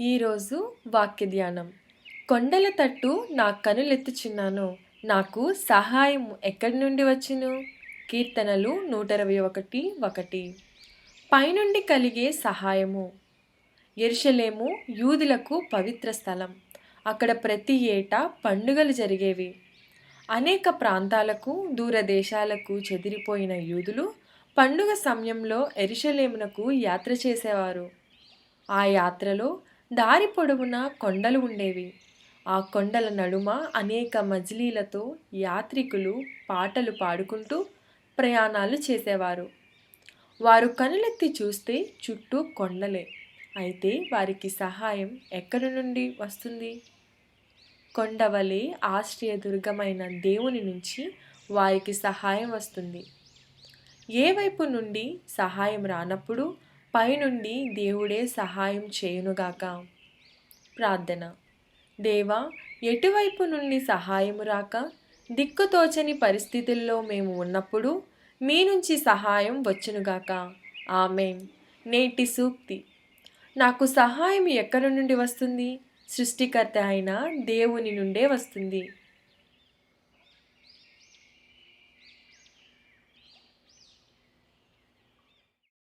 ఈరోజు వాక్య ధ్యానం కొండల తట్టు నా కనులెత్తుచున్నాను. నాకు సహాయం ఎక్కడి నుండి వచ్చును? కీర్తనలు నూట ఇరవై ఒకటి ఒకటి. పైనుండి కలిగే సహాయము. ఎరుషలేము యూదులకు పవిత్ర స్థలం. అక్కడ ప్రతి ఏటా పండుగలు జరిగేవి. అనేక ప్రాంతాలకు దూరదేశాలకు చెదిరిపోయిన యూదులు పండుగ సమయంలో ఎరుషలేమునకు యాత్ర చేసేవారు. ఆ యాత్రలో దారి పొడవునా కొండలు ఉండేవి. ఆ కొండల నడుమ అనేక మజిలీలతో యాత్రికులు పాటలు పాడుకుంటూ ప్రయాణాలు చేసేవారు. వారు కనులెత్తి చూస్తే చుట్టూ కొండలే. అయితే వారికి సహాయం ఎక్కడి నుండి వస్తుంది? కొండవలే ఆశ్రయదుర్గమైన దేవుని నుంచి వారికి సహాయం వస్తుంది. ఏ వైపు నుండి సహాయం రానప్పుడు పైనుండి దేవుడే సహాయం చేయునుగాక. ప్రార్థన. దేవా ఎటువైపు నుండి సహాయము రాక? దిక్కుతోచని పరిస్థితుల్లో మేము ఉన్నప్పుడు మీ నుంచి సహాయం వచ్చునుగాక. ఆమెన్. నేటి సూక్తి. నాకు సహాయం ఎక్కడి నుండి వస్తుంది? సృష్టికర్త అయిన దేవుని నుండే వస్తుంది.